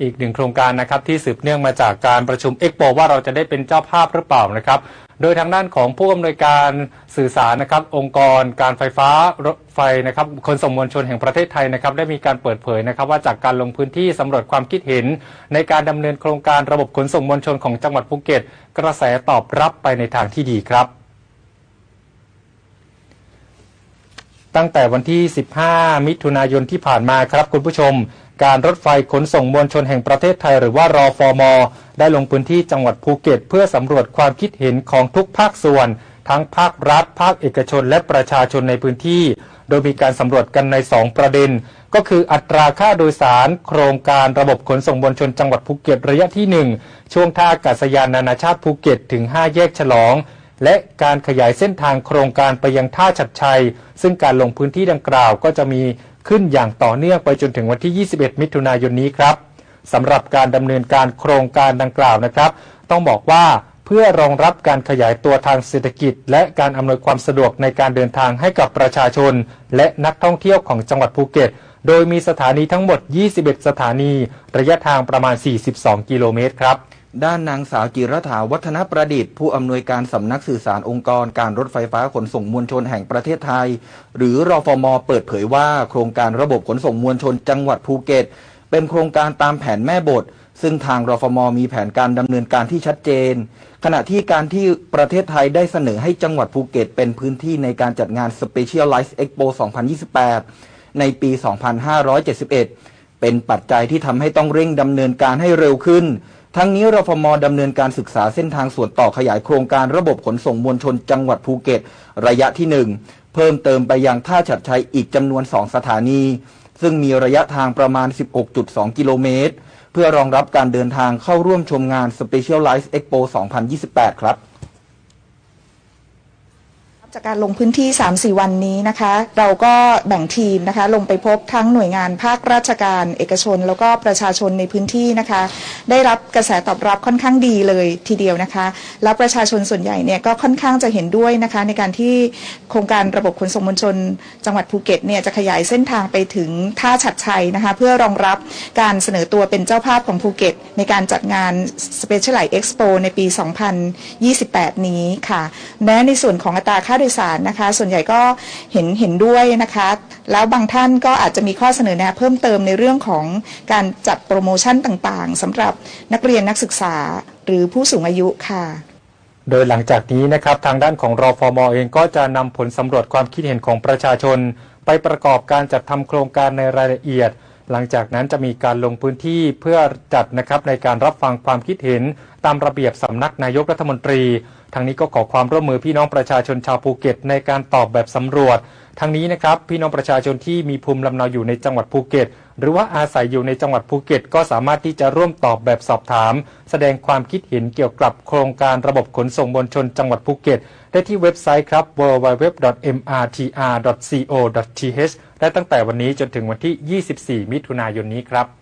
อีกหนึ่งโครงการนะครับที่สืบเนื่องมาจากการประชุมเอ็กโปว่าเราจะได้เป็นเจ้าภาพหรือเปล่านะครับ โดยทางด้านของผู้อำนวยการสื่อสารนะครับ องค์กร การไฟฟ้ารถไฟนะครับขนส่งมวลชนแห่งประเทศไทยนะครับ ได้มีการเปิดเผยนะครับ ว่าจากการลงพื้นที่สำรวจความคิดเห็น ในการดำเนินโครงการระบบขนส่งมวลชนของจังหวัดภูเก็ต กระแสตอบรับไปในทางที่ดีครับ ตั้งแต่วันที่ 15 มิถุนายนที่ผ่านมาครับคุณผู้ชม การรถไฟขนส่งมวลชนแห่งประเทศไทยหรือว่ารอฟอมได้ลงพื้นที่จังหวัดภูเก็ต เพื่อสำรวจความคิดเห็นของทุกภาคส่วน ทั้งภาครัฐ ภาคเอกชน และประชาชนในพื้นที่ โดยมีการสำรวจกันใน 2 ประเด็น ก็คืออัตราค่าโดยสาร โครงการระบบขนส่งมวลชนจังหวัดภูเก็ตระยะที่ 1 ช่วงท่าอากาศยานนานาชาติภูเก็ตถึง 5 แยกฉลอง และการขยายเส้นทางโครงการไปยังท่าชัดชัย ซึ่งการลงพื้นที่ดังกล่าวก็จะมีขึ้นอย่างต่อเนื่องไปจนถึงวันที่ 21 มิถุนายนนี้ครับสำหรับการดำเนินการโครงการดังกล่าวนะครับ ต้องบอกว่าเพื่อรองรับการขยายตัวทางเศรษฐกิจ และการอำนวยความสะดวกในการเดินทางให้กับประชาชน และนักท่องเที่ยวของจังหวัดภูเก็ต โดยมีสถานีทั้งหมด 21 สถานี ระยะทางประมาณ 42 กิโลเมตรครับ ด้านนางสาวจิรถาวัฒนประดิษฐ์ ผู้อำนวยการสำนักสื่อสารองค์กรการรถไฟฟ้าขนส่งมวลชนแห่งประเทศไทย หรือรอฟมเปิดเผยว่า โครงการระบบขนส่งมวลชนจังหวัดภูเก็ต เป็นโครงการตามแผนแม่บท ซึ่งทางรฟมมีแผนการดำเนินการที่ชัดเจน ขณะที่การที่ประเทศไทยได้เสนอให้จังหวัดภูเก็ต เป็นพื้นที่ในการจัดงาน Specialized Expo 2028 ในปี 2571 เป็นปัจจัยที่ทำให้ต้องเร่งดำเนินการให้เร็วขึ้น ทั้งนี้รฟมดำเนินการศึกษาเส้นทางส่วนต่อขยายโครงการระบบขนส่งมวลชนจังหวัดภูเก็ต ระยะที่ 1 เพิ่มเติมไปยังท่าฉัดชัยอีกจำนวน 2 สถานี ซึ่งมีระยะทางประมาณ 16.2 กิโลเมตร เพื่อรองรับการเดินทางเข้าร่วมชมงาน Specialized Expo 2028 ครับ จากการลงพื้นที่ 3-4 วันนี้นะคะ เราก็แบ่งทีมนะคะลงไปพบทั้งหน่วยงานภาคราชการ เอกชน แล้วก็ประชาชนในพื้นที่นะคะ ได้รับกระแสตอบรับค่อนข้างดีเลยทีเดียวนะคะ แล้วประชาชนส่วนใหญ่เนี่ยก็ค่อนข้างจะเห็นด้วยนะคะ ในการที่โครงการระบบขนส่งมวลชน จังหวัดภูเก็ตเนี่ยจะขยายเส้นทางไปถึงท่าฉัดชัยนะคะ เพื่อรองรับการเสนอตัวเป็นเจ้าภาพของภูเก็ต ในการจัดงาน Specialized Expo ในปี 2028 นี้ค่ะและในส่วนของอัตราค่าโดยสารนะคะ ส่วนใหญ่ก็เห็นเห็นด้วยนะคะ แล้วบางท่านก็อาจจะมีข้อเสนอแนะเพิ่มเติมในเรื่องของการจัดโปรโมชั่นต่างๆสำหรับนักเรียนนักศึกษาหรือผู้สูงอายุค่ะโดยหลังจากนี้นะครับทางด้านของรอฟอมเองก็จะนำผลสำรวจความคิดเห็นของประชาชน ไปประกอบการจัดทำโครงการในรายละเอียด หลังจากนั้นจะมีการลงพื้นที่เพื่อจัดนะครับในการรับฟังความคิดเห็น ตามระเบียบสำนักนายกรัฐมนตรีทางนี้ก็ขอความร่วมมือพี่น้องประชาชนชาวภูเก็ตในการตอบแบบสำรวจ ทางนี้นะครับพี่น้องประชาชนที่มีภูมิลำเนาอยู่ในจังหวัดภูเก็ต หรือว่าอาศัยอยู่ในจังหวัดภูเก็ต ก็สามารถที่จะร่วมตอบแบบสอบถาม แสดงความคิดเห็นเกี่ยวกับโครงการระบบขนส่งมวลชนจังหวัดภูเก็ต ได้ที่เว็บไซต์ครับ www.mrtr.co.th และตั้งแต่วันนี้จนถึงวันที่ 24 มิถุนายนนี้ครับ